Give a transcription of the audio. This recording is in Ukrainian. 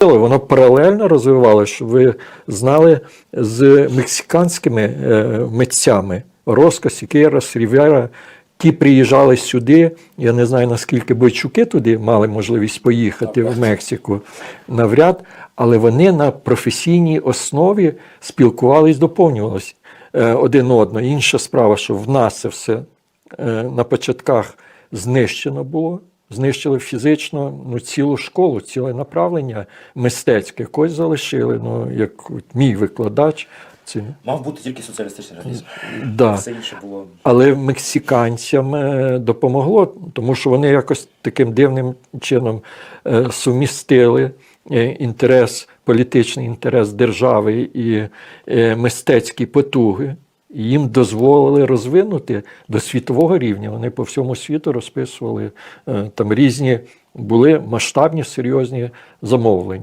Воно паралельно розвивалося, щоб ви знали з мексиканськими е, митцями Роско, Сікерас, Рівера. Ті приїжджали сюди. Я не знаю, наскільки бойчуки туди мали можливість поїхати в Мексику навряд, але вони на професійній основі спілкувались, доповнювалися е, один одного. Інша справа, що в нас це все е, на початках знищено було. Знищили фізично ну, цілу школу, ціле направлення мистецьке. Когось залишили. Ну, як от мій викладач. Це, Мав бути тільки соціалістичний реалізм. да. Все інше було. Але мексиканцям е, допомогло, тому що вони якось таким дивним чином е, сумістили е, інтерес, політичний інтерес держави і мистецькі потуги. І їм дозволили розвинути до світового рівня. Вони по всьому світу розписували е, там різні були масштабні серйозні замовлення.